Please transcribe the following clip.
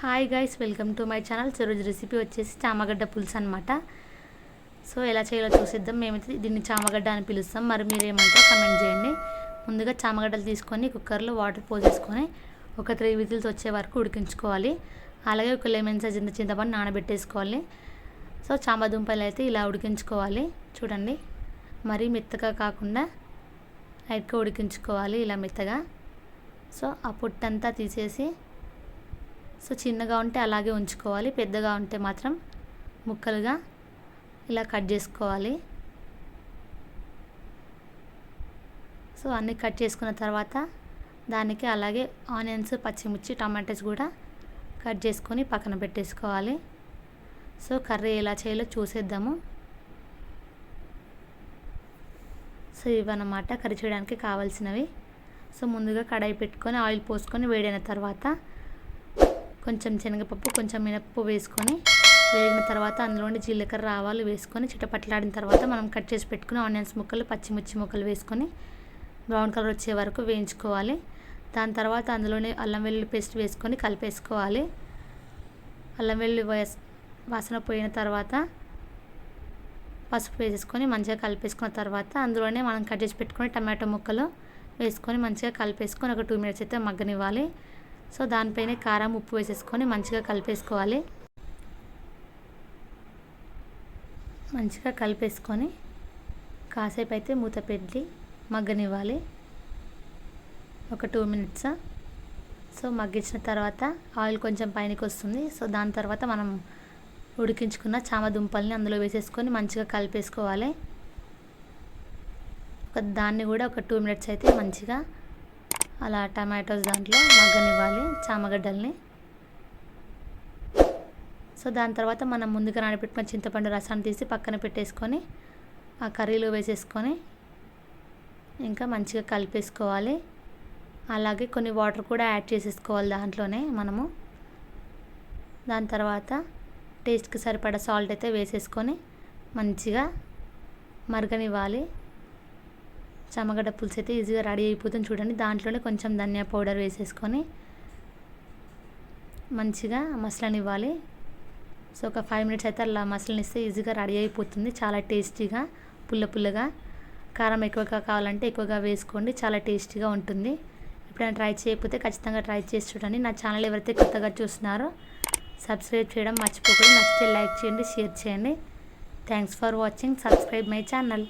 Hi guys welcome to my channel ఈరోజు recipe వచ్చేసి చామగడ్డ పులుసు అనమాట సో ఎలా చేయాలో చూసేద్దాం. మేమైతే దీన్ని చామగడ్డ అని పిలుస్తాం. మరి మీరేమంటారో కమెంట్ చేయండి. ముందుగా చామగడ్డలు తీసుకొని కుక్కర్లో వాటర్ పోసేసుకొని ఒక త్రీ విజిల్స్ వచ్చే వరకు ఉడికించుకోవాలి. అలాగే ఒక లెమన్ సైజ్ ఇంత చింతపండు నానబెట్టేసుకోవాలి. సో చామదుంపలు అయితే ఇలా ఉడికించుకోవాలి. చూడండి. మరీ మెత్తగా కాకుండా లైట్గా ఉడికించుకోవాలి ఇలా మెత్తగా. సో ఆ పొట్టంతా తీసేసి సో చిన్నగా ఉంటే అలాగే ఉంచుకోవాలి పెద్దగా ఉంటే మాత్రం ముక్కలుగా ఇలా కట్ చేసుకోవాలి. సో అన్నీ కట్ చేసుకున్న తర్వాత దానికి అలాగే ఆనియన్స్ పచ్చిమిర్చి టమాటాస్ కూడా కట్ చేసుకొని పక్కన పెట్టేసుకోవాలి. సో కర్రీ ఎలా చేయాలో చూసేద్దాము. సో ఇవన్నమాట కర్రీ చేయడానికి కావాల్సినవి. సో ముందుగా కడాయి పెట్టుకొని ఆయిల్ పోసుకొని వేడైన తర్వాత కొంచెం శనగపప్పు కొంచెం మినపప్పు వేసుకొని వేగిన తర్వాత అందులోని జీలకర్ర ఆవాలు వేసుకొని చిటపట్లాడిన తర్వాత మనం కట్ చేసి పెట్టుకుని ఆనియన్స్ ముక్కలు పచ్చిమిర్చి ముక్కలు వేసుకొని బ్రౌన్ కలర్ వచ్చే వరకు వేయించుకోవాలి. దాని తర్వాత అందులోనే అల్లం వెల్లుల్లి పేస్ట్ వేసుకొని కలిపేసుకోవాలి. అల్లం వెల్లుల్లి వాసన పోయిన తర్వాత పసుపు వేసేసుకొని మంచిగా కలిపేసుకున్న తర్వాత అందులోనే మనం కట్ చేసి పెట్టుకొని టమాటో ముక్కలు వేసుకొని మంచిగా కలిపేసుకొని ఒక టూ మినిట్స్ అయితే మగ్గనివ్వాలి. సో దానిపైన కారం ఉప్పు వేసేసుకొని మంచిగా కలిపేసుకోవాలి. మంచిగా కలిపేసుకొని కాసేపు అయితే మూత పెట్టి మగ్గనివ్వాలి. ఒక టూ మినిట్స్. సో మగ్గించిన తర్వాత ఆయిల్ కొంచెం పైనకి వస్తుంది. సో దాని తర్వాత మనం ఉడికించుకున్న చామ దుంపల్ని అందులో వేసేసుకొని మంచిగా కలిపేసుకోవాలి. ఒక దాన్ని కూడా ఒక టూ మినిట్స్ అయితే మంచిగా అలా టమాటోస్ దాంట్లో మగ్గనివ్వాలి చామగడ్డల్ని. సో దాని తర్వాత మనం ముందుగా నానబెట్టుకున్న చింతపండు రసాన్ని తీసి పక్కన పెట్టేసుకొని ఆ కర్రీలో వేసేసుకొని ఇంకా మంచిగా కలిపేసుకోవాలి. అలాగే కొన్ని వాటర్ కూడా యాడ్ చేసేసుకోవాలి దాంట్లోనే మనము. దాని తర్వాత టేస్ట్కి సరిపడా సాల్ట్ అయితే వేసేసుకొని మంచిగా మరగనివ్వాలి. చమగడ్డ పులుసు అయితే ఈజీగా రెడీ అయిపోతుంది చూడండి. దాంట్లోనే కొంచెం ధనియా పౌడర్ వేసేసుకొని మంచిగా మసలనివ్వాలి. సో ఒక ఫైవ్ మినిట్స్ అయితే అలా మసలనిస్తే ఈజీగా రెడీ అయిపోతుంది. చాలా టేస్టీగా పుల్ల పుల్లగా. కారం ఎక్కువగా కావాలంటే ఎక్కువగా వేసుకోండి. చాలా టేస్టీగా ఉంటుంది. ఎప్పుడైనా ట్రై చేయకపోతే ఖచ్చితంగా ట్రై చేసి చూడండి. నా ఛానల్ ఎవరైతే కొత్తగా చూస్తున్నారో సబ్స్క్రైబ్ చేయడం మర్చిపోకుండా. నచ్చితే లైక్ చేయండి షేర్ చేయండి. Thanks for watching. Subscribe my channel.